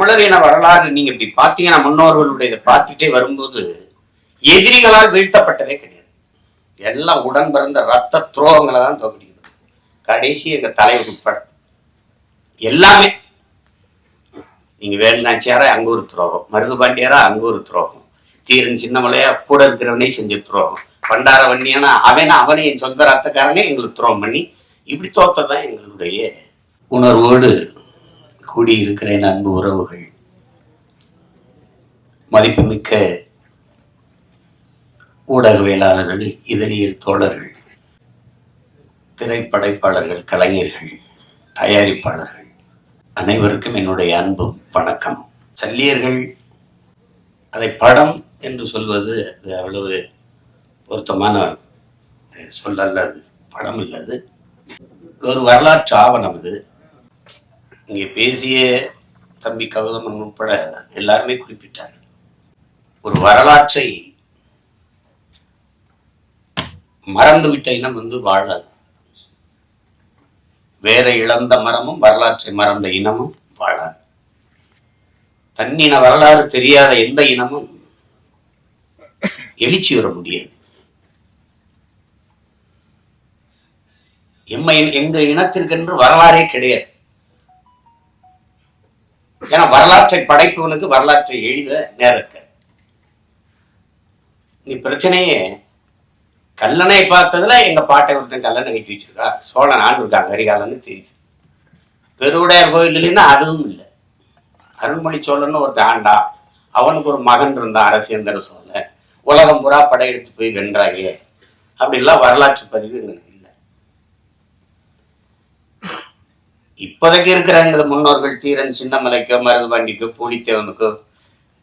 தமிழர் இன வரலாறு நீங்க இப்படி பார்த்தீங்கன்னா முன்னோர்களுடைய பார்த்துட்டே வரும்போது எதிரிகளால் வீழ்த்தப்பட்டதே கிடையாது. எல்லாம் உடன் பிறந்த ரத்த துரோகங்களை தான் தோக்கடிக்கணும் கடைசி எங்க தலைவர் உட்பட எல்லாமே. நீங்க வேலுநாச்சியாரா அங்க ஒரு துரோகம். மருது பாண்டியாரா அங்க ஒரு துரோகம். தீரன் சின்னமலையா கூட இருக்கிறவனே செஞ்ச துரோகம். பண்டார வண்டியானா அவன் அவனே என் சொந்த ரத்தக்காரனே எங்களுக்கு துரோகம் பண்ணி இப்படி தோத்ததான் எங்களுடைய உணர்வோடு கூடியிருக்கிறேன் அன்பு உறவுகள். மதிப்புமிக்க ஊடகவியலாளர்கள் இதழியல் தோழர்கள் திரைப்படைப்பாளர்கள் கலைஞர்கள் தயாரிப்பாளர்கள் அனைவருக்கும் என்னுடைய அன்பும் வணக்கம் சல்லியர்கள் அதை படம் என்று சொல்வது அது அவ்வளவு பொருத்தமான சொல்லல்ல அது படம் இல்லது ஒரு வரலாற்று ஆவணம் அது. இங்கே பேசிய தம்பி கவுதமன் உட்பட எல்லாருமே குறிப்பிட்டார் ஒரு வரலாற்றை மறந்துவிட்ட இனம் வந்து வாழாது. வேற இழந்த மரமும் வரலாற்றை மறந்த இனமும் வாழாது. தன்னின வரலாறு தெரியாத எந்த இனமும் எழுச்சி வர முடியாது. எம்மை எங்க இனத்திற்கென்று வரலாறே கிடையாது. ஏன்னா வரலாற்றை படைப்பவனுக்கு வரலாற்றை எழுத நேரம் நீ பிரச்சனையே கல்லணை பார்த்ததுல எங்க பாட்டை ஒருத்தன் கல்லணை கட்டி வச்சிருக்கா? சோழன் நான் இருக்காங்க கரிகாலன்னு தெரியுது. பெருவுடையார் கோயில் இல்லைன்னா அதுவும் இல்லை. அருள்மொழி சோழன்னு ஒருத்தன் ஆண்டா. அவனுக்கு ஒரு மகன் இருந்தான் அரசியந்தர சோழன். உலகம் புறா படையெடுத்து போய் வென்றாயே. அப்படிலாம் வரலாற்று பதிவு எங்களுக்கு இல்லை இப்போதைக்கு இருக்கிற எங்கள் முன்னோர்கள் தீரன் சின்னமலைக்கோ மருதுபாண்டிக்கோ பூலித்தேவனுக்கோ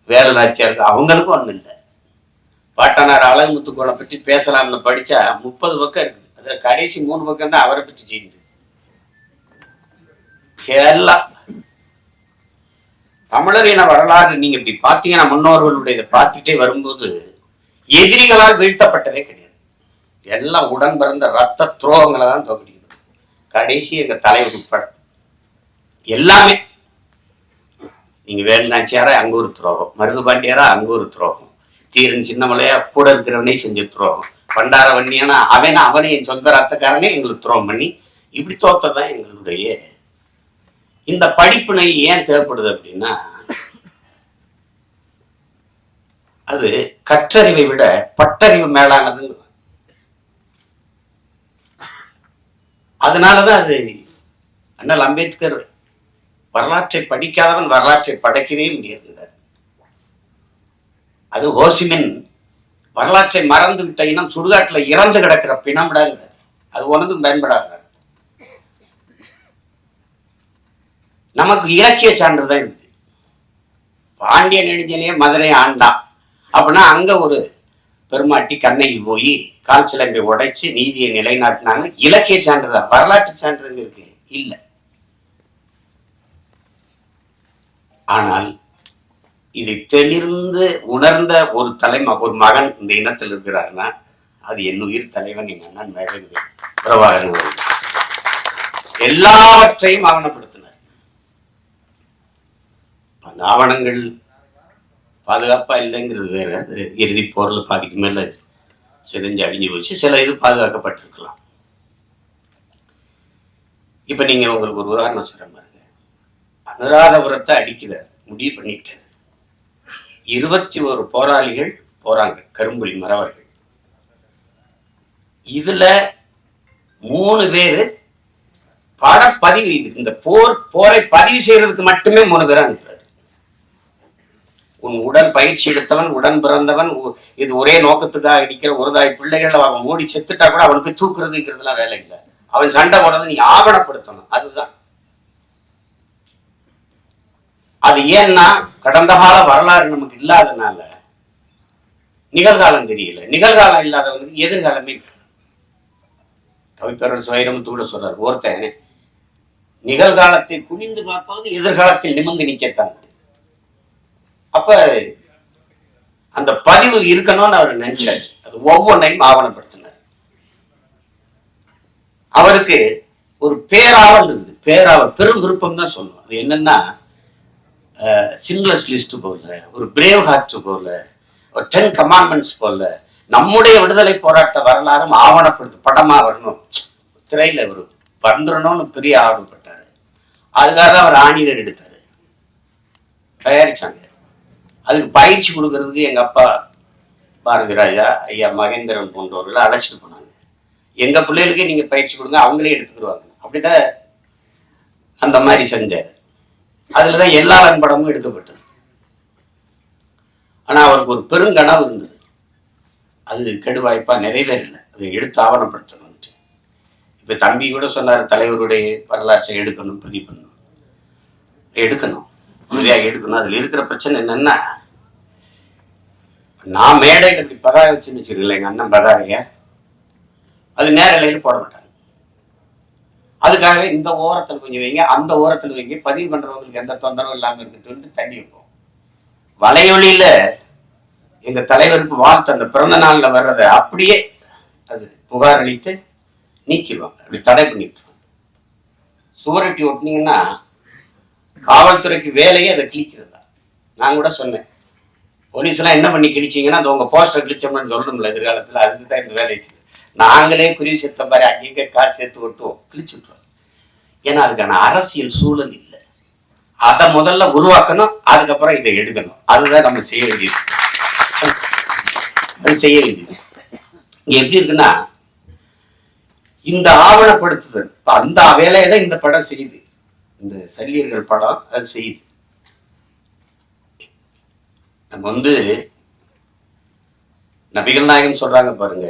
வேலுநாச்சியாருக்கோ அவங்களுக்கும் ஒன்றும் இல்லை. பாட்டனார் அழகுமுத்துக்கோளை பற்றி பேசலாம்னு படிச்சா முப்பது பக்கம் இருக்குது. அதுல கடைசி மூணு பக்கம் தான் அவரை பற்றி செய்யுது எல்லாம் தமிழர் இன வரலாறு நீங்க இப்படி பார்த்தீங்கன்னா முன்னோர்களுடைய இதை பார்த்துட்டே வரும்போது எதிரிகளால் வீழ்த்தப்பட்டதே கிடையாது. எல்லாம் உடன் பிறந்த ரத்த துரோகங்களை தான் தோக்கடிக்கணும். கடைசி எங்க தலைவர் உட்பட. எல்லாமே. நீங்க வேலுநாச்சியாரா அங்க ஒரு துரோகம். மருது பாண்டியாரா அங்க ஒரு துரோகம். தீரன் சின்னமலையா கூட இருக்கிறவனே செஞ்ச துரோகம். பண்டார வண்டியானா அவன் அவனை என் சொந்த ரத்தக்காரனே எங்களுக்கு துரோகம் பண்ணி இப்படி தோத்ததான் எங்களுடைய இந்த படிப்பினை ஏன் தேவைப்படுது அப்படின்னா அது கற்றறிவை விட பட்டறிவு மேலானதுங்க. அதனாலதான் அது அண்ணல் அம்பேத்கர் வரலாற்றை படிக்காதவன் வரலாற்றை படைக்கவே முடியாது அது ஹோசிமின் வரலாற்றை மறந்து விட்ட இனம் சுடுகாட்டில் இறந்து கிடக்கிற பிணம்டாங்கிறார் அது ஒன்றும் பயன்படாத நமக்கு இலக்கிய சான்று தான் இருக்குது பாண்டிய நெடுஞ்சலையே மதுரை ஆண்டான் அப்படின்னா அங்க ஒரு பெருமாட்டி கண்ணகி போய் கால் சிலம்பை உடைச்சு நீதியை நிலைநாட்டினாங்க. இலக்கிய சான்று தான். வரலாற்று சான்று இருக்கு. இல்லை. ஆனால் இதை தெளிர்ந்து உணர்ந்த ஒரு தலைம ஒரு மகன் இந்த இனத்தில் இருக்கிறாருன்னா அது என் உயிர் தலைவன் என் அண்ணன் மேகவி பிரபாகரன் எல்லாவற்றையும் ஆவணப்படுத்தினார். அந்த ஆவணங்கள் பாதுகாப்பா இல்லைங்கிறது வேற. அது இறுதி போரில் பாதிக்கு மேல சிதைஞ்சு அழிஞ்சு போச்சு. சில இது பாதுகாக்கப்பட்டிருக்கலாம். இப்ப நீங்க உங்களுக்கு ஒரு உதாரணம் சொல்ற மாதிரி அனுராதபுரத்தை அடிக்கிறார். முடிவு பண்ணிட்டார். இருபத்தி ஒரு போராளிகள் போறாங்க கரும்புலி மறவர்கள். இதுல மூணு பேரு படப்பதிவு இது இந்த போர் போரை பதிவு செய்யறதுக்கு மட்டுமே மூணு பேர் அனுப்புறாரு உன் உடன் பயிற்சி எடுத்தவன் உடன் பிறந்தவன் இது ஒரே நோக்கத்துக்காக நிக்கிற ஒருதாய் பிள்ளைகள் அவன் மூடி செத்துட்டா கூட அவன் போய் தூக்குறதுங்கிறதுலாம் வேலை இல்லை. அவன் சண்டை போடுறது நீ ஆவணப்படுத்தணும். அதுதான். அது ஏன்னா கடந்த கால வரலாறு நமக்கு இல்லாதனால நிகழ்காலம் தெரியல. நிகழ்காலம் இல்லாதவனுக்கு எதிர்காலமே கவிப்பேரர் வைரமுத்து கூட சொல்றார் ஒருத்தன் நிகழ்காலத்தை குனிந்து பார்ப்பது எதிர்காலத்தில் நிமிர்ந்து நிற்கத்தான் அப்ப அந்த பதிவு இருக்கணும்னு அவர் நினைச்சார். அது ஒவ்வொன்றையும் ஆவணப்படுத்தினார். அவருக்கு ஒரு பேராவல் இருக்குது பேராவல் பெரும் விருப்பம் தான் சொல்லணும் அது என்னன்னா சிங்லஸ் லிஸ்ட் போல ஒரு பிரேவ் ஹார்ட் போல ஒரு டென் கமாண்ட்மெண்ட்ஸ் போல நம்முடைய விடுதலை போராட்ட வரலாறும் ஆவணப்படுத்த படமா வரணும். திரையில ஒரு வந்துடணும்னு பெரிய ஆர்வப்பட்டாரு. அதுக்காக தான் அவர் ஆணிவர் எடுத்தாரு. தயாரிச்சாங்க. அதுக்கு பயிற்சி கொடுக்கறதுக்கு எங்க அப்பா பாரதி ராஜா ஐயா மகேந்திரன் போன்றவர்களை அழைச்சிட்டு போனாங்க. எங்க பிள்ளைகளுக்கே நீங்க பயிற்சி கொடுங்க அவங்களே எடுத்துக்கிடுவாங்க. அப்படிதான் அந்த மாதிரி செஞ்சாரு. அதுலதான் எல்லா படமும் எடுக்கப்பட்டது. ஆனா அவருக்கு ஒரு பெருங்கனவு இருந்தது. அது கெடுவாய்ப்பா நிறைவேறலை அதை எடுத்து ஆவணப்படுத்தணும் இப்ப தம்பி கூட சொன்னாரு தலைவருடைய வரலாற்றை எடுக்கணும் பதிவு பண்ணணும். எடுக்கணும். உறுதியாக எடுக்கணும். அதுல இருக்கிற பிரச்சனை என்னன்னா நான் மேடையில் இப்படி பதாக வச்சுன்னு வச்சிருக்கல எங்க அண்ணன் பதாகையை அது நேரலையில் போட மாட்டாங்க அதுக்காகவே இந்த ஓரத்தில் கொஞ்சம் வைங்க அந்த ஓரத்தில் வைங்க. பதிவு பண்றவங்களுக்கு எந்த தொந்தரவும் இல்லாமல் இருக்கட்டும் தண்ணி வைப்போம். வலையொலியில எங்க தலைவருக்கு வாழ்த்து அந்த பிறந்த நாள்ல வர்றதை அப்படியே அது புகார் அளித்து நீக்கிடுவாங்க. அப்படி தடை பண்ணிட்டு சுவரொட்டி ஒட்டினீங்கன்னா காவல்துறைக்கு வேலையே அதை கிழிக்கிறது தான். நான் கூட சொன்னேன். போலீஸ்லாம் என்ன பண்ணி கிழிச்சிங்கன்னா அந்த உங்க போஸ்டர் கிழிச்சோம்னு சொல்லணும்ல எதிர்காலத்தில் அதுக்கு தான் இந்த வேலையை நாங்களே குருவி செத்த மாதிரி அங்கங்கே காசு சேர்த்து விட்டுவோம். கிழிச்சு விட்டுருவோம் ஏன்னா அதுக்கான அரசியல் சூழல் இல்லை. அதை முதல்ல உருவாக்கணும் அதுக்கப்புறம் இதை எடுக்கணும். அதுதான் நம்ம செய்ய வேண்டியது. அது செய்ய வேண்டியது. இங்கே எப்படி இருக்குன்னா இந்த ஆவணப்படுத்துதல். இப்போ அந்த வேலையை தான் இந்த படம் செய்யுது. இந்த சல்லியர்கள் படம் அது செய்யுது. நம்ம வந்து நபிகள் நாயகம் சொல்றாங்க பாருங்க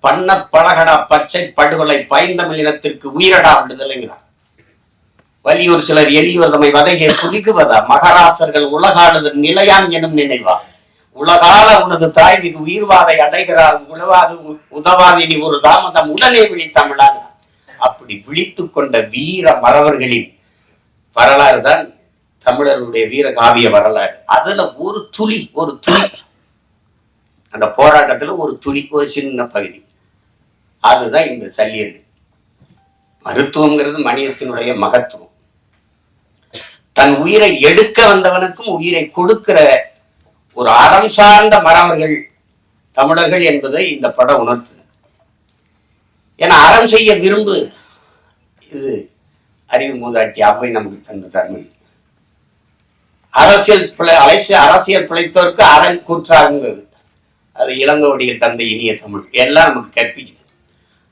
பண்ண பழகடா பச்சை படுகொலை பைந்தமிழ் இனத்திற்கு உயிரடா விடுதலைங்கிறார் வலியூர் சிலர் எளியோர் தம்மை வதைகை புதிக்குவதா மகராசர்கள் உலகானது நிலையான் எனும் நினைவா? உலகால உனது தாய் மிகு உயிர்வாதை அடைகிறார் உழவாது உ- உதவாதினி ஒரு தாமதம் உடனே விழித்தமிழாங்க அப்படி விழித்து கொண்ட வீர மறவர்களின் வரலாறு தான் தமிழருடைய வீர காவிய வரலாறு. அதுல ஒரு துளி ஒரு துளி. அந்த போராட்டத்துல ஒரு துளி ஒரு சின்ன பகுதி. அதுதான் இந்த சல்லியல் மருத்துவங்கிறது மனிதத்தினுடைய மகத்துவம். தன் உயிரை எடுக்க வந்தவனுக்கும் உயிரை கொடுக்கிற ஒரு அறம் சார்ந்த மறவர்கள் தமிழர்கள் என்பதை இந்த படம் உணர்த்துது. ஏன்னா அறம் செய்ய விரும்பு இது அறிவு மூதாட்டி அவை நமக்கு தந்த தன்மை அரசியல் பிழை அரசியல் அரசியல் பிழைத்தோருக்கு அரண் கூற்றாகுங்கிறது. அது இளங்கோடியில் தந்த இனிய தமிழ். எல்லாம் நமக்கு கற்பிக்குது.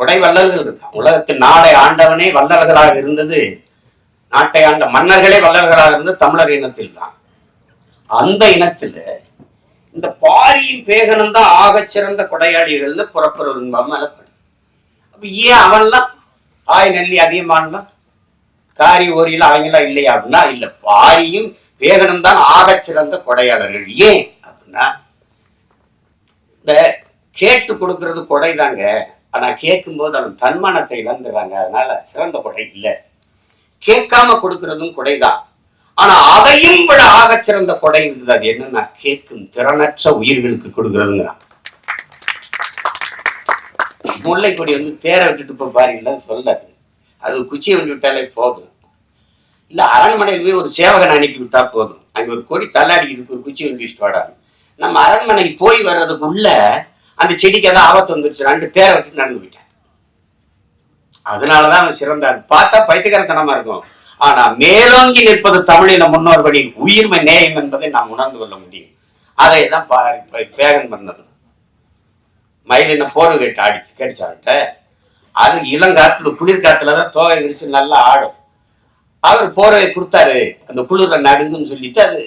கொடை வல்லல்கள் இருக்கான் உலகத்தில் நாடை ஆண்டவனே வல்லல்களாக இருந்தது. நாட்டை ஆண்ட மன்னர்களே வல்லல்களாக இருந்தது தமிழர் இனத்தில் தான் அந்த இனத்தில் இந்த பாரியின் பேகனம் தான் ஆகச்சிறந்த சிறந்த கொடையாளிகள்னு புறப்பொருள் அப்போ ஏன் அவன்லாம்? ஆய் நெல்லி அதிகமானலாம் காரி ஓரியில் அவங்களாம் இல்லையா அப்படின்னா இல்லை பாரியும் பேகனம் தான் ஆகச்சிறந்த கொடையாளர்கள். ஏன் அப்படின்னா இந்த கேட்டு கொடுக்கறது கொடை தாங்க ஆனா கேட்கும்போது அவன் தன்மானத்தை இழந்துடுறாங்க. அதனால சிறந்த கொடை இல்லை. கேட்காம கொடுக்கறதும் கொடைதான். ஆனா அதையும் விட ஆக சிறந்த கொடை இருந்தது அது என்னன்னா கேட்கும் திறனற்ற உயிர்களுக்கு கொடுக்கறதுங்கிறான். முல்லை கொடி வந்து தேரை விட்டுட்டு போய் பாருங்களா சொல்லாது அது குச்சியை வந்து விட்டாலே போதும். இல்ல அரண்மனையில் போய் ஒரு சேவகன் அனுப்பி விட்டா போதும். அங்க ஒரு கொடி தள்ளாடி இருக்கு ஒரு குச்சி வந்து வாடாது நம்ம அரண்மனைக்கு போய் வர்றதுக்குள்ள அந்த செடிக்கு ஏதாவது ஆபத்து வந்துருச்சு. ரெண்டு தேரை விட்டு நடந்து போயிட்டேன். அதனாலதான் அவன் சிறந்தார் பார்த்தா பைத்தியக்காரத்தனமா இருக்கும். ஆனா மேலோங்கி நிற்பது தமிழின முன்னோர்களின் உயிர்மை நேயம் என்பதை நாம் உணர்ந்து கொள்ள முடியும். அதை தான் பா பேகன் பண்ணது. மயிலின போர்வு போர்வை கட்டு ஆடிச்சு. கடிச்சாட்ட அது இளங்காத்துல குளிர்காத்துல தான் தோகை விரிச்சு நல்லா ஆடும். அவர் போர்வை கொடுத்தாரு. அந்த குளிர நடுங்குன்னு சொல்லிட்டு அது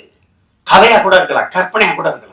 கதையா கூட இருக்கலாம் கற்பனையா கூட இருக்கலாம்.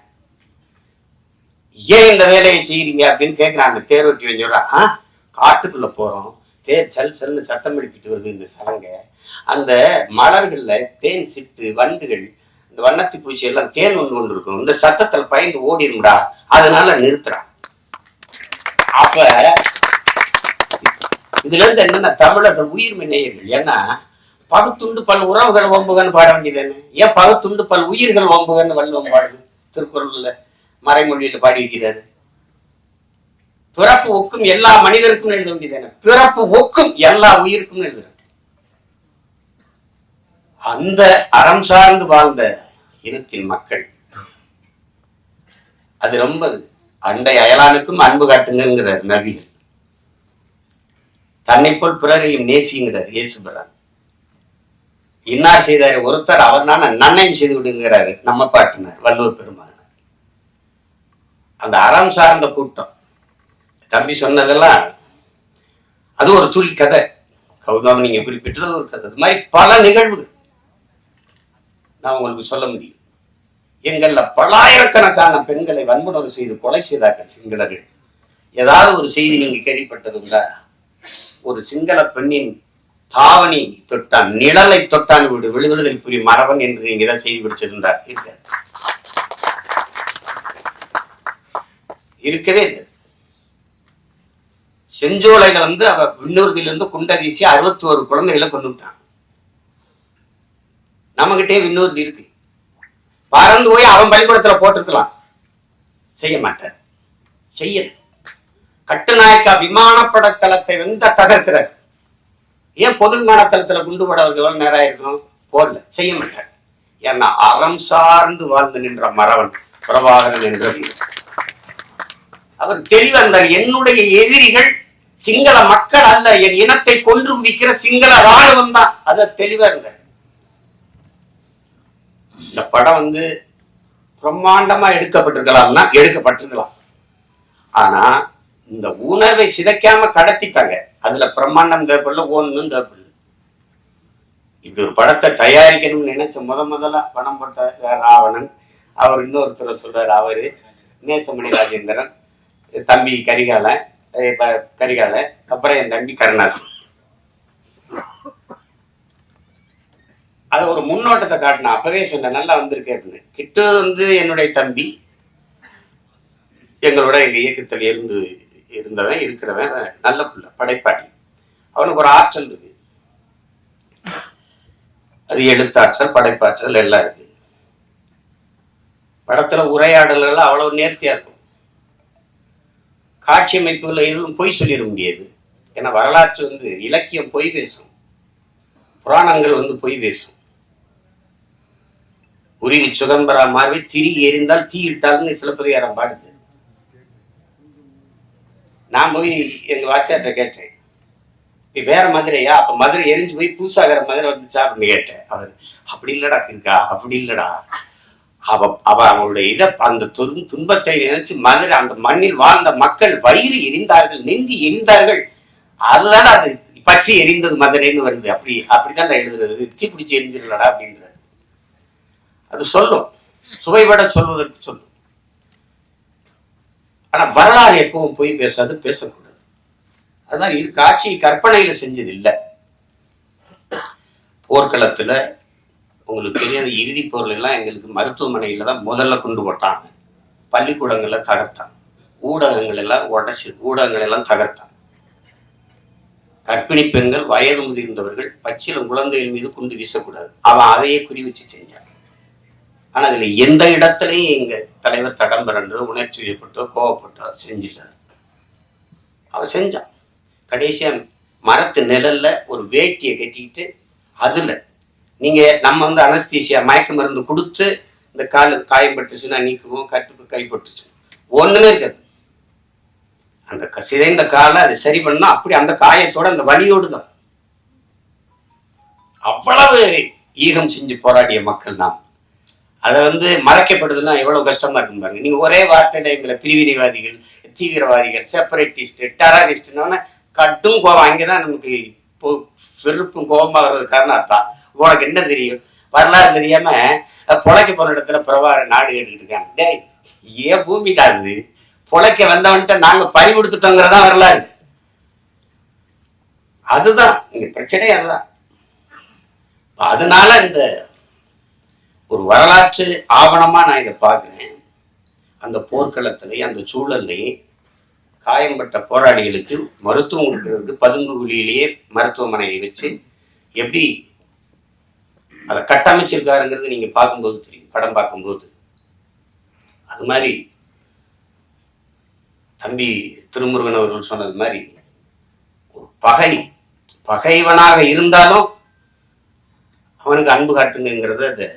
ஏன் இந்த வேலையை செய்யறீங்க அப்படின்னு கேட்குறாங்க அந்த தேரோட்டி சொல்றான் ஆ காட்டுக்குள்ள போறோம். தேர் சல் சல்னு சத்தம் எழுப்பிட்டு வருது இந்த சலங்க. அந்த மலர்கள்ல தேன் சிட்டு வண்டுகள் இந்த வண்ணத்தி பூச்சி எல்லாம் தேன் ஒன்று கொண்டு இருக்கும். இந்த சத்தத்தில் பயந்து ஓடிடும்டா அதனால நிறுத்துறான் அப்ப இதுல இருந்து என்னன்னா தமிழர்கள் உயிர்மை நேயர்கள் ஏன்னா பகுத்துண்டு பல் உறவுகள் ஒம்புகன்னு பாட வேண்டியது என்ன? ஏன் பகுத்துண்டு பல் உயிர்கள் ஒம்புகன்னு வள்ளுவம் பாடுது? திருக்குறள்ல. மறைமொழியில் பாடி பிறப்பு ஒக்கும் எல்லா மனிதருக்கும் எழுத வேண்டியது பிறப்பு ஒக்கும் எல்லா உயிருக்கும் எழுதுறேன் அந்த அறம் சார்ந்து வாழ்ந்த இனத்தின் மக்கள். அது ரொம்ப அண்டை அயலானுக்கும் அன்பு காட்டுங்கிறார் நபிகள். தன்னை போல் பிறரையும் நேசிங்கிறார் இயேசுபிரான் இன்னார் செய்தார் ஒருத்தர் அவர் தானே நன்னையும் செய்து விடுங்கிறாரு நம்ம பாட்டினார் வள்ளுவர் பெருமாள். அந்த அறம் சார்ந்த கூட்டம். தம்பி சொன்னதெல்லாம் அது ஒரு துளி கதை கௌதம் நீங்க குறிப்பிட்டது ஒரு கதை. அது மாதிரி பல நிகழ்வுகள். நான் உங்களுக்கு சொல்ல முடியும். எங்கள்ல பல்லாயிரக்கணக்கான பெண்களை வன்புணர்வு செய்து கொலை செய்தார்கள் சிங்களர்கள். ஏதாவது ஒரு செய்தி நீங்க கேள்விப்பட்டதுண்டா ஒரு சிங்கள பெண்ணின் தாவணி தொட்டான் நிழலை தொட்டான் விடு விழுதுதல் புரியும் மரபன் என்று நீங்க ஏதாவது செய்தி படிச்சிருந்தார் இருக்காரு இருக்கவே இல்லை. செஞ்சோலையில வந்து அவ விண்ணூர்தியிலிருந்து குண்டை வீசி அறுபத்தி ஒரு குழந்தைகளை கொண்டுட்டான் நம்மகிட்டே விண்ணூர்தி இருக்கு. பறந்து போய் அவன் பள்ளிக்கூடத்துல போட்டிருக்கலாம். செய்ய மாட்டார். செய்யல. கட்டுநாயக்கா விமானப்பட தளத்தை வந்து தகர்க்கிறார். ஏன் பொது விமான தளத்துல குண்டு போட எவ்வளவு நேரம் ஆயிருக்கும்? போடல. செய்ய மாட்டார். ஏன்னா அறம் சார்ந்து வாழ்ந்து நின்ற மறவன் பிரபாகரன் என்ற வீரன். அவர் தெளிவந்தார் என்னுடைய எதிரிகள் சிங்கள மக்கள் அல்ல என் இனத்தை கொன்று குவிக்கிற சிங்கள ராணுவம் தான். அத தெளிவா இருந்தார் இந்த படம் வந்து பிரம்மாண்டமா எடுக்கப்பட்டிருக்கலாம்னா எடுக்கப்பட்டிருக்கலாம். ஆனா இந்த உணர்வை சிதைக்காம கடத்திட்டாங்க. அதுல பிரம்மாண்டம் தேவைப்படல ஒண்ணும் தேவைப்படல. இப்படி ஒரு படத்தை தயாரிக்கணும்னு நினைச்ச முத முதல்ல படம் போட்ட ராவணன் அவர் இன்னொருத்தர் சொல்றாரு அவரு நேசமணி ராஜேந்திரன். தம்பி கரிகாலன் இப்போ கரிகாலன் அப்புறம் என் தம்பி கருணாஸ். அது ஒரு முன்னோட்டத்தை காட்டினேன் அப்பவே சொன்னேன் நல்லா வந்திருக்கு அப்படின்னு. கிட்ட வந்து என்னுடைய தம்பி எங்களோட எங்கள் இயக்கத்தில் இருந்து இருந்தவன் இருக்கிறவன் நல்ல பிள்ளை படைப்பாடி அவனுக்கு ஒரு ஆற்றல் இருக்கு. அது எழுத்தாற்றல் படைப்பாற்றல் எல்லாம் இருக்கு. படத்துல உரையாடல்கள் அவ்வளவு நேர்த்தியா இருக்கும். காட்சி அமைப்புல எதுவும் பொய் சொல்லிட முடியாது. ஏன்னா வரலாற்று வந்து இலக்கியம் பொய் பேசும். புராணங்கள் வந்து பொய் பேசும். உருகி சுகம்பரா மாறி திரி எரிந்தால் தீ இட்டால்னு சிலப்பதிகாரம் பாடுது. நான் போய் எங்க வாத்தியார்கிட்ட கேட்டேன். நீ வேற மதுரையா? அப்ப மதுரை எரிஞ்சு போய் புதுசாகிற மதுரை வந்துச்சா அப்படின்னு கேட்டேன். அவர் அப்படி இல்லடா இருக்கா அப்படி இல்லடா. அவ அவ அவளுடைய இத அந்த துன்பத்தை நினைச்சு மதுரை அந்த மண்ணில் வாழ்ந்த மக்கள் வயிறு எரிந்தார்கள் நெஞ்சு எரிந்தார்கள். அதுதானே அது பச்சை எரிந்தது மதுரைன்னு வருது. அப்படி அப்படிதான் எழுதுறது. இச்சி பிடிச்சி எரிஞ்சிருக்கடா அப்படின்றது அது சொல்லும். சுவைபட சொல்வதற்கு சொல்லும். ஆனா வரலாறு எப்பவும் போய் பேசாது பேசக்கூடாது. அதனால இது காட்சி கற்பனையில செஞ்சது இல்லை போர்க்களத்துல உங்களுக்கு தெரியாத இறுதி பொருள் எல்லாம் எங்களுக்கு மருத்துவமனையில தான் முதல்ல கொண்டு போட்டாங்க. பள்ளிக்கூடங்களில் தகர்த்தான். ஊடகங்கள் எல்லாம் உடச்சி ஊடகங்கள் எல்லாம் தகர்த்தான். கர்ப்பிணி பெண்கள் வயது முதிர்ந்தவர்கள் பச்சிலம் குழந்தைகள் மீது குண்டு வீசக்கூடாது. அவன் அதையே குறி வச்சு செஞ்சான் ஆனால் அதுல எந்த இடத்துலையும் எங்கள் தலைவர் தடம்பரன்றோ உணர்ச்சி வயப்பட்டோ கோவப்பட்டோ செஞ்சிட்டார் அவன் செஞ்சான் கடைசியாக மரத்து நிழல்ல ஒரு வேட்டியை கட்டிக்கிட்டு அதில் நீங்க நம்ம வந்து அனஸ்தீசியா மயக்க மருந்து கொடுத்து இந்த கால் காயம் பட்டுச்சுன்னா நீக்குவோம் கட்டுப்பு கைப்பட்டுச்சு ஒண்ணுமே இருக்காது. அந்த சிதைந்த காலை அதை சரி பண்ணா அப்படி அந்த காயத்தோட அந்த வலியோடு தான். அவ்வளவு ஈகம் செஞ்சு போராடிய மக்கள் நாம். அதை வந்து மறைக்கப்படுதுன்னா எவ்வளவு கஷ்டமா இருக்கும் பாருங்க. நீங்க ஒரே வார்த்தையில எங்களை பிரிவினைவாதிகள் தீவிரவாதிகள் செப்பரேட்டிஸ்ட் டெரரிஸ்ட்னா கட்டும் கோபம். அங்கேதான் நமக்கு இப்போ வெறுப்பும் கோபமாகிறது காரணம் அதான் உனக்கு என்ன தெரியும்? வரலாறு தெரியாம புழைக்க பொழைக்க போன இடத்துல பிரபார நாடு கேட்டுக்கிட்டு இருக்காங்க. டேய் ஏன் பூமிடா இது பொழைக்க வந்தவன்ட்ட நாங்க பறி கொடுத்துட்டோங்கிறதா வரலாறு. அதுதான் இங்க பிரச்சனையே அதுதான். அதனால இந்த ஒரு வரலாற்று ஆவணமா நான் இதை பார்க்குறேன். அந்த போர்க்களத்திலையும் அந்த சூழல்லையும் காயம்பட்ட போராளிகளுக்கு மருத்துவம் கொடுக்கறதுக்கு பதுங்கு குழியிலேயே மருத்துவமனையை வச்சு எப்படி அதை கட்டமைச்சிருக்காருங்கிறது நீங்க பார்க்கும்போது தெரியும் படம் பார்க்கும்போது. அது மாதிரி தம்பி திருமுருகன் அவர்கள் சொன்னது மாதிரி ஒரு பகை பகைவனாக இருந்தாலும் அவனுக்கு அன்பு காட்டுங்கிறத அதை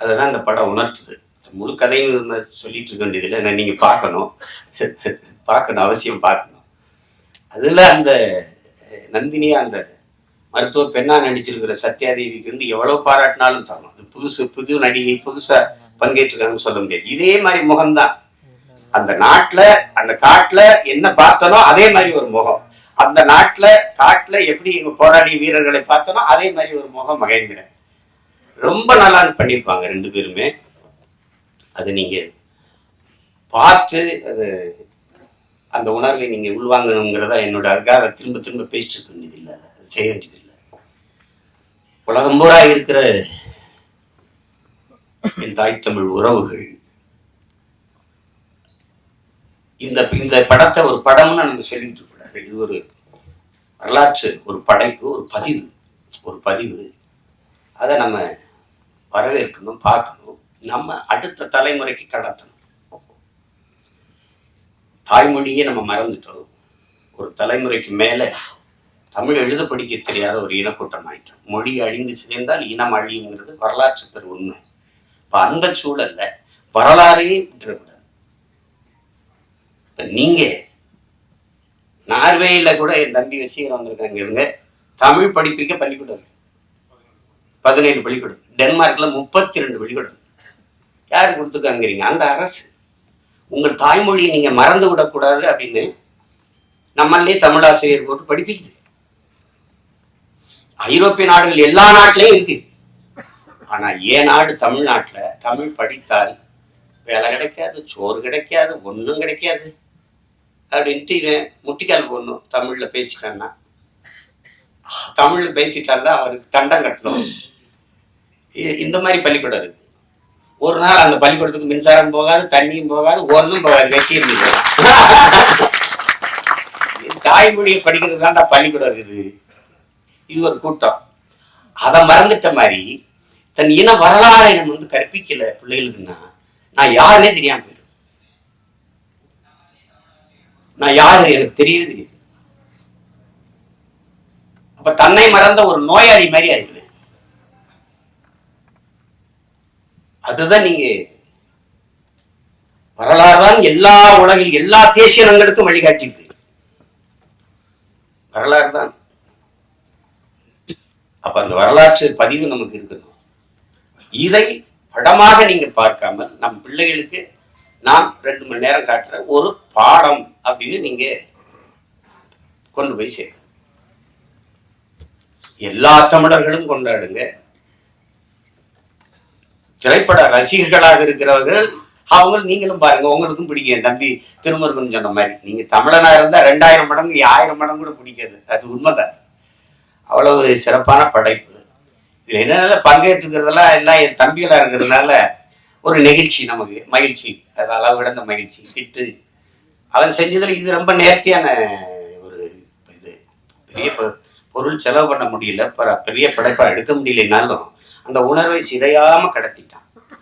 அதுதான் இந்த படம் உணர்த்துது. முழு கதையும் சொல்லிட்டு இருக்க வேண்டியதில்லை. நான் நீங்க பார்க்கணும். பார்க்கணும் அவசியம் பார்க்கணும். அதுல அந்த நந்தினியா அந்த மருத்துவ பெண்ணா நடிச்சிருக்கிற சத்யாதேவிக்கு வந்து எவ்வளவு பாராட்டினாலும் தரணும். அது புதுசு புது நடிகை புதுசா பங்கேற்றிருக்காங்கன்னு சொல்ல முடியாது. இதே மாதிரி முகம்தான். அந்த நாட்டுல அந்த காட்டுல என்ன பார்த்தனோ அதே மாதிரி ஒரு முகம். அந்த நாட்டுல காட்டுல எப்படி எங்க போராடி வீரர்களை பார்த்தனோ அதே மாதிரி ஒரு முகம் மகேந்திரன். ரொம்ப நல்லா பண்ணியிருப்பாங்க ரெண்டு பேருமே. அது நீங்க பார்த்து அது அந்த உணர்வை நீங்க உள்வாங்கணுங்கிறதா என்னோட அதுக்காக அதை திரும்ப திரும்ப பேசிட்டு இருக்க வேண்டியதில்லை. அது செய்ய வேண்டியதில்லை உலகம் பூரா இருக்கிற என் தாய் தமிழ் உறவுகள் இந்த இந்த படத்தை ஒரு படம்னு நம்ம சொல்லிட்டு கூடாது இது ஒரு வரலாற்று ஒரு படைப்பு ஒரு பதிவு ஒரு பதிவு. அதை நம்ம வரவேற்கணும் பார்க்கணும். நம்ம அடுத்த தலைமுறைக்கு கடத்தணும். தாய்மொழியே நம்ம மறந்துட்டோம். ஒரு தலைமுறைக்கு மேல தமிழ் எழுத படிக்க தெரியாத ஒரு இனக்கூட்டம் ஆயிட்டோம் மொழி அழிந்து சிதைந்தால் இனம் அழியுங்கிறது வரலாற்று பெரு உண்மை. இப்ப அந்த சூழல்ல வரலாறையே விட்டுறக்கூடாது. நீங்க நார்வேயில கூட என் தம்பி விஷயம் வந்திருக்காங்க இருங்க தமிழ் படிப்பிக்க பள்ளிக்கூடம். பதினேழு பள்ளிக்கூடம். டென்மார்க்ல முப்பத்தி ரெண்டு பள்ளிக்கூடம். யார் கொடுத்துருக்காங்கிறீங்க? அந்த அரசு. உங்கள் தாய்மொழியை நீங்க மறந்து விடக்கூடாது அப்படின்னு நம்மளே தமிழாசிரியர் போட்டு படிப்பிக்குது. ஐரோப்பிய நாடுகள் எல்லா நாட்டிலையும் இருக்கு. ஆனா ஏன் நாடு தமிழ்நாட்டுல தமிழ் படித்தால் வேலை கிடைக்காது சோறு கிடைக்காது ஒன்றும் கிடைக்காது அப்படின்ட்டு இவன் முட்டிக்கால் போடணும் தமிழ்ல பேசிட்டான்னா. தமிழ்ல பேசிட்டான்னா அவருக்கு தண்டம் கட்டணும். இந்த மாதிரி பள்ளிக்கூடம் இருக்கு. ஒரு நாள் அந்த பள்ளிக்கூடத்துக்கு மின்சாரம் போகாது தண்ணியும் போகாது ஒன்றும் போகாது வெட்டி தாய்மொழியை படிக்கிறது தான்டா பள்ளிக்கூடம் இருக்குது. இது ஒரு கூட்டம். அதை மறந்துட்ட மாதிரி தன் இன வரலாறை நம்ம வந்து கற்பிக்கல பிள்ளைகளுக்குன்னா நான் யாருன்னே தெரியாம போயிடும். நான் யாரு எனக்கு தெரியவே தெரியுது. அப்ப தன்னை மறந்த ஒரு நோயாளி மாதிரி ஆயிடுவேன். அதுதான் நீங்க வரலாறு தான் எல்லா உலகில் எல்லா தேசிய இனங்களுக்கும் வழிகாட்டியிருக்கு. வரலாறு தான் அப்ப அந்த வரலாற்று பதிவு நமக்கு இருக்கணும். இதை படமாக நீங்க பார்க்காம நம் பிள்ளைகளுக்கு நாம் ரெண்டு மணி நேரம் காட்டுற ஒரு பாடம் அப்படின்னு நீங்க கொண்டு போய் சேர்க்கணும் எல்லா தமிழர்களும் கொண்டாடுங்க. திரைப்பட ரசிகர்களாக இருக்கிறவர்கள் அவங்க நீங்களும் பாருங்க உங்களுக்கும் பிடிக்கும். என் தம்பி திருமுருகன் சொன்ன மாதிரி நீங்க தமிழனா இருந்தா ரெண்டாயிரம் மடங்கு ஆயிரம் மடங்கு கூட பிடிக்காது. அது உண்மைதான். அவ்வளவு சிறப்பான படைப்பு. இதில் என்னென்ன பங்கேற்றுக்கிறதெல்லாம் எல்லாம் என் தம்பிகளா இருக்கிறதுனால ஒரு நெகிழ்ச்சி நமக்கு மகிழ்ச்சி. அது அளவு கிடந்த மகிழ்ச்சி கிட்டு அவன் செஞ்சதில் இது ரொம்ப நேர்த்தியான ஒரு இது. பெரிய பொ- பொருள் செலவு பண்ண முடியல பெரிய படைப்பா எடுக்க முடியலனாலும் அந்த உணர்வை சிதையாம கடத்திட்டான்.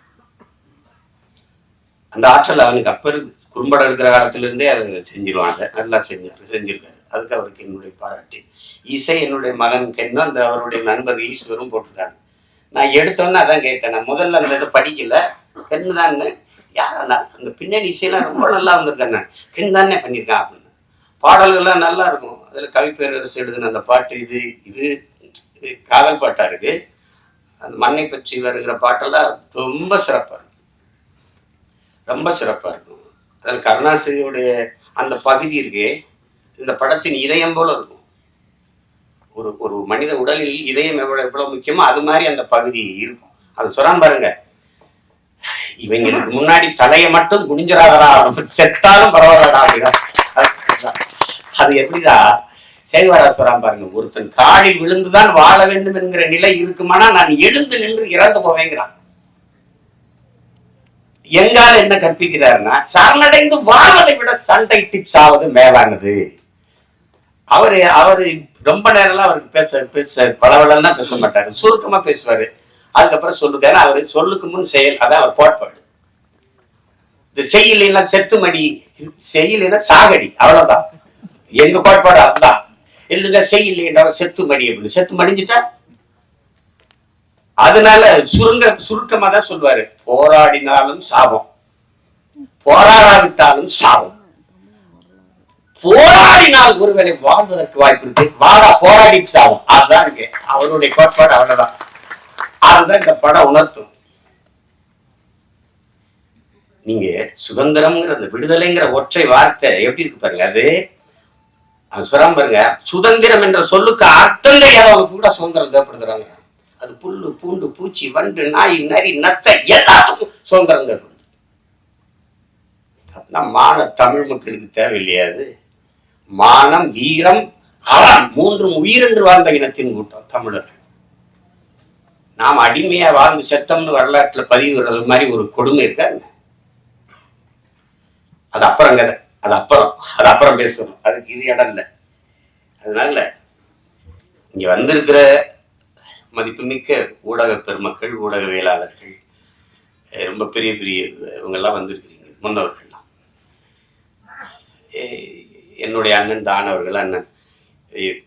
அந்த ஆற்றல் அவனுக்கு அப்போ இருக்கு குறும்படம் இருக்கிற காலத்துல இருந்தே அதை செஞ்சிருவாங்க நல்லா செஞ்சார் செஞ்சிருக்காரு. அதுக்கு அவருக்கு என்னுடைய பாராட்டு. இசை என்னுடைய மகன் என்ன அந்த அவருடைய நண்பர் ஈஸ்வரும் போட்டிருக்காங்க நான் எடுத்தோன்னே அதான் கேட்டேன். நான் முதல்ல அந்த இதை படிக்கல. பெண்ணு தானே யாரா அந்த பின்னணி இசையெல்லாம் ரொம்ப நல்லா வந்திருக்கேன் நான். தானே பண்ணியிருக்கான் அப்படின்னு. பாடல்கள்லாம் நல்லா இருக்கும். அதில் கவிப்பேரரசு எழுதின அந்த பாட்டு இது இது இது காதல் பாட்டா இருக்கு. அந்த மண்ணை பற்றி வருகிற பாட்டெல்லாம் ரொம்ப சிறப்பாக இருக்கும். ரொம்ப சிறப்பா இருக்கும். அதில் கருணாசிரியுடைய அந்த பகுதி இருக்கே இந்த படத்தின் இதயம் போல இருக்கும். ஒரு ஒரு மனித உடலில் இதயம் எவ்வளவு எவ்வளவு முக்கியமோ அது மாதிரி அந்த பகுதி இருக்கும். அது சொல்றான் பாருங்க. இவங்களுக்கு முன்னாடி தலையை மட்டும் குனிஞ்சிடாதடா செத்தாலும் பரவாயில்லடா அப்படிதான். அது- எப்படிதான் சேகுவரா சேகவரா சொல்றான் பாருங்க ஒருத்தன் காலில் விழுந்துதான் வாழ வேண்டும் என்கிற நிலை இருக்குமானா நான் எழுந்து நின்று இறந்து போவேங்கிறான். எங்கால என்ன கற்பிக்கிறாருன்னா சரணடைந்து வாழ்வதை விட சண்டையிட்டு சாவது மேலானது. அவரு அவரு ரொம்ப நேரம்லாம் அவருக்கு பேச பேச பலவெல்லாம் தான் பேச மாட்டாரு. சுருக்கமா பேசுவாரு. அதுக்கப்புறம் சொல்லுங்க. ஏன்னா அவரு சொல்லுக்கு முன் செயல் அதான் அவர் கோட்பாடு. இந்த செய்யலைன்னா செத்துமடி செய்யலைன்னா சாகடி. அவ்வளவுதான். எங்க கோட்பாடு அதுதான். இல்லைன்னா செய்யலைன்னா செத்துமடி அப்படின்னு. செத்து மடிஞ்சிட்டா? அதனால சுருங்க சுருக்கமா தான் சொல்லுவாரு. போராடினாலும் சாபம். போராடாவிட்டாலும் சாபம். போராடினால் ஒருவேளை வாழ்வதற்கு வாய்ப்பு இருக்கு. வாடா போராடிட்டு ஆகும் அதுதான் இருக்கு அவருடைய கோட்பாடு அவ்வளவுதான். அதுதான் இந்த படம் உணர்த்தும். நீங்க சுதந்திரம்ங்கிற அந்த விடுதலைங்கிற ஒற்றை வார்த்தை எப்படி இருக்கு பாருங்க அது? சொல்றாம பாருங்க. சுதந்திரம் என்ற சொல்லுக்கு அர்த்தம் தெரியாதவங்க கூட சுதந்திரம் தேவைப்படுத்துறாங்க அது புல்லு பூண்டு பூச்சி வண்டு நாய் நரி நத்தை எல்லாத்துக்கும் சுதந்திரம் தேவைப்படுது. நம்ம மான தமிழ் மக்களுக்கு தேவையில்லையா அது? மானம் வீரம் அறம் மூன்றும் உயிரென்று வாழ்ந்த இனத்தின் கூட்டம் தமிழர்கள். நாம் அடிமையா வாழ்ந்து செத்தம்னு வரலாற்றுல பதிவுறது மாதிரி ஒரு கொடுமை இருக்காங்க அது அப்புறம் கதை. அது அப்புறம். அது அப்புறம் பேசணும் அதுக்கு இது இடம் இல்லை. அதனால இங்க வந்திருக்கிற மதிப்புமிக்க ஊடக பெருமக்கள் ஊடகவியலாளர்கள் ரொம்ப பெரிய பெரிய இவங்கெல்லாம் வந்திருக்கிறீங்க முன்னவர்கள்லாம். ஏ என்னுடைய அண்ணன் தானவர்கள் அண்ணன்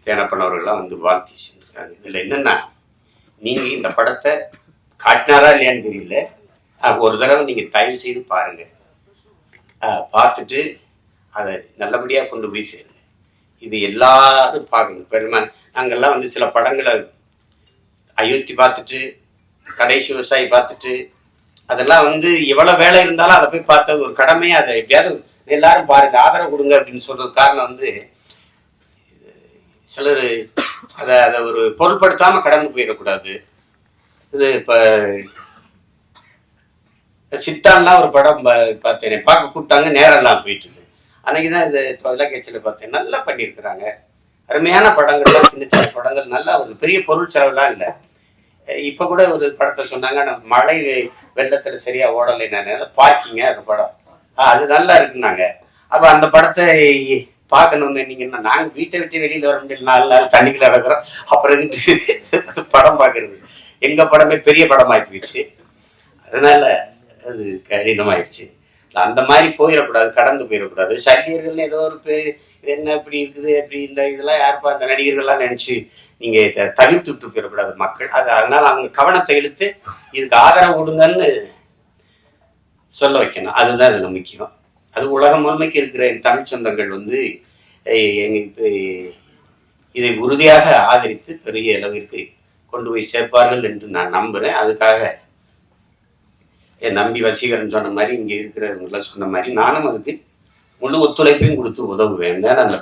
தேனப்பனவர்கள்லாம் வந்து வாழ்த்தி செஞ்சிருக்காங்க. இதில் என்னென்னா நீங்கள் இந்த படத்தை காட்டினாரா இல்லையான்னு தெரியல. ஒரு தடவை நீங்கள் தயவு செய்து பாருங்கள் பார்த்துட்டு அதை நல்லபடியாக கொண்டு போய் சேருங்க. இது எல்லாரும் பார்க்கணும். பெருமை நாங்கெல்லாம் வந்து சில படங்களை அயோத்தி பார்த்துட்டு கடைசி விவசாயி பார்த்துட்டு அதெல்லாம் வந்து எவ்வளோ வேலை இருந்தாலும் அதை போய் பார்த்தது ஒரு கடமையாக அதை எப்படியாவது எல்லாரும் பாருங்க ஆதரவு கொடுங்க அப்படின்னு சொல்றது காரணம் வந்து சிலர் அதை அதை ஒரு பொருட்படுத்தாம கடந்து போயிடக்கூடாது. இது இப்ப சித்தான்லாம் ஒரு படம் பார்த்தேன் பார்க்க கூப்பிட்டாங்க நேரெல்லாம் போயிட்டு அன்னைக்கு தான் இது தொலைக்காட்சியில் பார்த்தேன் நல்லா பண்ணியிருக்கிறாங்க. அருமையான படங்கள்லாம் சின்ன சின்ன படங்கள் நல்லா ஒரு பெரிய பொருள் செலவுலாம் இல்லை. இப்போ கூட ஒரு படத்தை சொன்னாங்க ஆனால் மழை வெள்ளத்தில் சரியாக சரியா ஓடலை நான் பார்க்கிங்க அந்த படம். அது நல்லா இருக்குன்னாங்க. அப்போ அந்த படத்தை பார்க்கணும்னு என்ன நாங்க வீட்டை விட்டு வெளியில வர முடியல நாலு நாள் தண்ணிக்குள்ள நடக்கிறோம். அப்புறம் எங்கிட்டு படம் பார்க்கறது. எங்க படமே பெரிய படமாகி போயிடுச்சு. அதனால அது கடினமாயிடுச்சு. அந்த மாதிரி போயிடக்கூடாது கடந்து போயிடக்கூடாது. சண்டியர்கள் ஏதோ ஒரு பே இது என்ன இப்படி இருக்குது அப்படி இந்த இதெல்லாம் யாருப்பா அந்த நடிகர்கள்லாம் நினைச்சு நீங்க தவிர்த்து விட்டு போயிடக்கூடாது மக்கள். அது அதனால அவங்க கவனத்தை இழுத்து இதுக்கு ஆதரவு கொடுங்கன்னு சொல்ல வைக்கணும். அதுதான் இதுல முக்கியம். அது உலகம் முழுமைக்கு இருக்கிற என் தமிழ் சொந்தங்கள் வந்து இதை உறுதியாக ஆதரித்து பெரிய அளவிற்கு கொண்டு போய் சேர்ப்பார்கள் என்று நான் நம்புறேன். அதுக்காக என் நம்பி வசீகரன் சொன்ன மாதிரி இங்க இருக்கிறவங்களாம் சொன்ன மாதிரி நானும் அதுக்கு முழு ஒத்துழைப்பையும் கொடுத்து உதவுவேன். தான் அந்த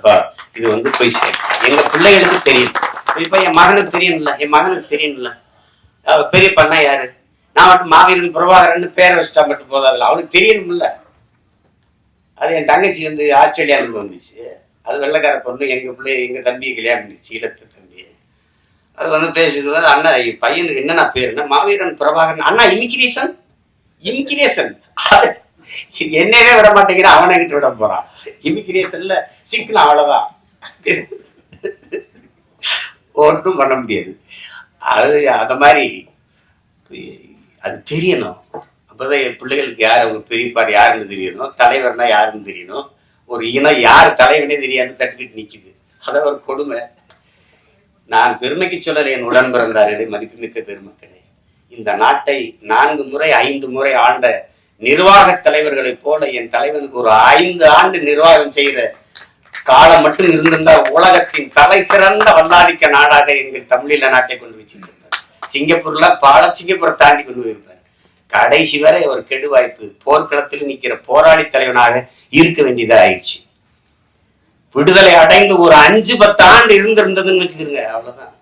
இது வந்து போய் சேரும் எங்க பிள்ளைகளுக்கு தெரியும். இப்போ என் மகனுக்கு தெரியும்ல? என் மகனுக்கு தெரியும்ல? அவ பெரிய பண்ணா யாரு? நான் மட்டும் மாவீரன் பிரபாகரன் பேரை வச்சுட்டா மட்டும் போதாதுல அவனுக்கு தெரியணும்ல. அது என் தங்கச்சி வந்து ஆஸ்திரேலியால வந்துச்சு. அது வெள்ளக்கார பொண்ணு எங்கள் பிள்ளை எங்கள் தம்பியை கல்யாணம் பண்ணிச்சு இலத்து தம்பி. அது வந்து பேசுகிறது அண்ணா பையனுக்கு என்னென்ன பேருன்னா மாவீரன் பிரபாகரன் அண்ணா இமிகிரேஷன் இமிகிரேஷன் என்னவே விட மாட்டேங்கிறான் அவனை கிட்ட விட போறான். இமிகிரேஷன்ல சிக்கன அவ்வளவுதான். ஒன்றும் பண்ண முடியாது. அது அந்த மாதிரி அது தெரியணும். அப்போதான் என் பிள்ளைகளுக்கு யார் அவங்க பெரியப்பார் யாருன்னு தெரியணும். தலைவர்னா யாருன்னு தெரியணும். ஒரு இனம் யார் தலைவனே தெரியாதுன்னு தட்டுக்கிட்டு நிற்கிது அதான் ஒரு கொடுமை. நான் பெருமைக்கு சொல்லலை என் உடன் பிறந்தார்களே மதிப்புமிக்க பெருமக்களே. இந்த நாட்டை நான்கு முறை ஐந்து முறை ஆண்ட நிர்வாக தலைவர்களைப் போல என் தலைவனுக்கு ஒரு ஐந்து ஆண்டு நிர்வாகம் செய்த காலம் மட்டும் இருந்திருந்தால் உலகத்தின் தலை சிறந்த வல்லாதிக்க நாடாக எங்கள் தமிழீழ நாட்டை கொண்டு வச்சிருந்தது சிங்கப்பூர்ல பாட சிங்கப்பூரை தாண்டி கொண்டு போயிருப்பார். கடைசி வரை ஒரு கெடு வாய்ப்பு போர்க்களத்தில் நிக்கிற போராளி தலைவனாக இருக்க வேண்டியதா ஆயிடுச்சு விடுதலை அடைந்து ஒரு அஞ்சு பத்து ஆண்டு இருந்திருந்ததுன்னு வச்சுக்கிறோங்க அவ்வளவுதான்.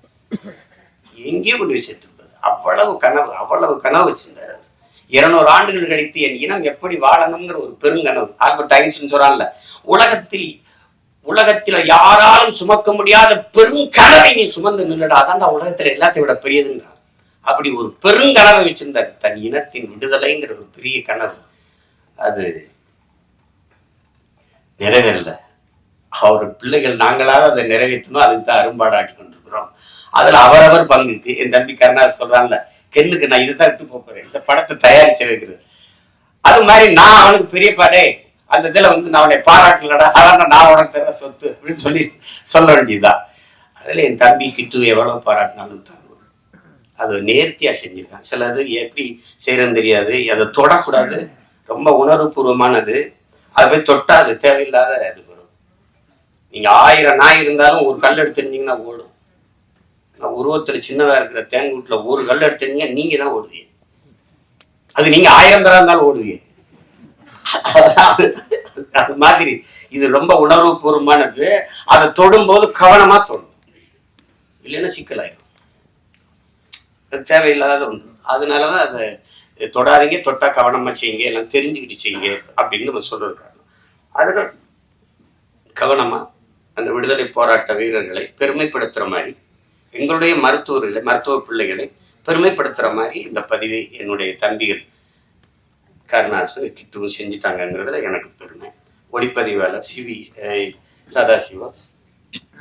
எங்கேயும் கொண்டு போய் சேர்த்துருப்பாரு. அவ்வளவு கனவு அவ்வளவு கனவு வச்சிருந்தாரு இருநூறு ஆண்டுகள் கழித்து என் இனம் எப்படி வாழணுங்கிற ஒரு பெருங்கனவு. ஆல்பர்ட் ஐன்ஸ்டீன் சொல்றான்ல உலகத்தில் உலகத்துல யாராலும் சுமக்க முடியாத பெருங்கனவை நீ சுமந்து நின்றுடா அதான் உலகத்துல எல்லாத்தையும் விட பெரியதுன்றான். அப்படி ஒரு பெருங்கனவை வச்சிருந்தார். தன் இனத்தின் விடுதலைங்கிற ஒரு பெரிய கனவு. அது நிறைவேறல. அவர் பிள்ளைகள் நாங்களாவது அதை நிறைவேற்றணும் அதுக்கு தான் அரும்பாடாட்டி கொண்டிருக்கிறோம். அதுல அவரவர் பங்குக்கு என் தம்பி கருணாஸ் சொல்றான்ல கென்னுக்கு நான் இதுதான் விட்டு போறேன். இந்த படத்தை தயாரிச்சு வைக்கிறது. அது மாதிரி நான் அவனுக்கு பெரிய பாடே அந்த இதுல வந்து நான் அவனை பாராட்டலடா அதான் நான் உனக்கு தர சொத்து அப்படின்னு சொல்லி சொல்ல வேண்டியதுதான். அதுல என் தம்பி கிட்டு எவ்வளவு பாராட்டினாலும் தரும். அது நேர்த்தியாக செஞ்சுருக்கான் சிலது எப்படி செய்கிறன்னு தெரியாது. அதை தொடக்கூடாது. ரொம்ப உணர்வுபூர்வமானது. அதை போய் தொட்டாது. தேவையில்லாத அது வரும். நீங்கள் ஆயிரம் நாய் இருந்தாலும் ஒரு கல் எடுத்துருந்தீங்கன்னா ஓடும். ஆனால் உருவத்தில் சின்னதாக இருக்கிற தேன் வீட்டில் ஒரு கல் எடுத்துருந்தீங்க நீங்கள் தான் ஓடுவீங்க. அது நீங்கள் ஆயிரம் பேராக இருந்தாலும் ஓடுவீங்க. அது மாதிரி. இது ரொம்ப உணர்வு பூர்வமானது அதை தொடும்போது கவனமாக தொடும் இல்லைன்னா சிக்கலாயிடும் தேவையில்லாத ஒன்று அதனால தான் அதை தொடாதீங்க தொட்டா கவனமாக செய்யுங்க எல்லாம் தெரிஞ்சுக்கிட்டு செய்யுங்க அப்படின்னு நம்ம சொல்லியிருக்காங்க அதனால் கவனமாக அந்த விடுதலை போராட்ட வீரர்களை பெருமைப்படுத்துகிற மாதிரி எங்களுடைய மருத்துவர்களை மருத்துவ பிள்ளைகளை பெருமைப்படுத்துகிற மாதிரி இந்த பதிவை என்னுடைய தம்பிகள் கருணாசன் கிட்டும் செஞ்சுட்டாங்கங்கிறதுல எனக்கு பெருமை. ஒளிப்பதிவாளர் சிவி சதாசிவா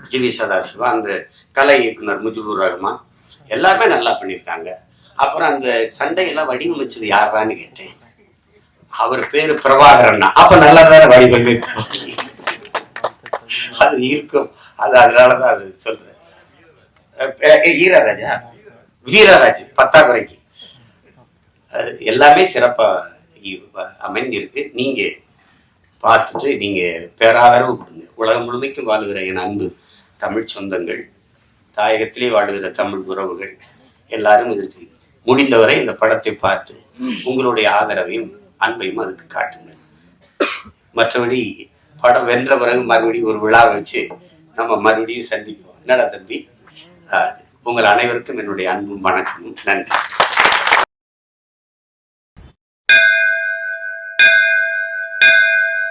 சிவி சதாசிவா அந்த கலை இயக்குனர் முஜிபுர் ரஹ்மான் எல்லாருமே நல்லா பண்ணியிருக்காங்க. அப்புறம் அந்த சண்டையெல்லாம் வடிவமைச்சது யாரான்னு கேட்டேன். அவர் பேரு பிரபாகரன் அப்ப நல்லா தானே வடிவமைப்போம் அது இருக்கும். அது அதனாலதான் அது சொல்றேன். அஹ், ஈரராஜா வீரராஜ்? பத்தாக்குறைக்கு. அது எல்லாமே சிறப்பா அமைந்திருக்கு நீங்க பார்த்துட்டு நீங்க பேராதரவு கொடுங்க. உலகம் முழுமைக்கும் வாழுகிற என் அன்பு தமிழ் சொந்தங்கள். தாயகத்திலே வாழுகிற தமிழ் உறவுகள் எல்லாரும் இதற்கு முடிந்தவரை இந்த படத்தை பார்த்து உங்களுடைய ஆதரவையும் அன்பையும் அதுக்கு காட்டுங்கள். மற்றபடி படம் வென்ற பிறகு மறுபடியும் ஒரு விழா வச்சு நம்ம மறுபடியும் சந்திப்போம். என்னடா தம்பி? உங்கள் அனைவருக்கும் என்னுடைய அன்பும் வணக்கமும். நன்றி.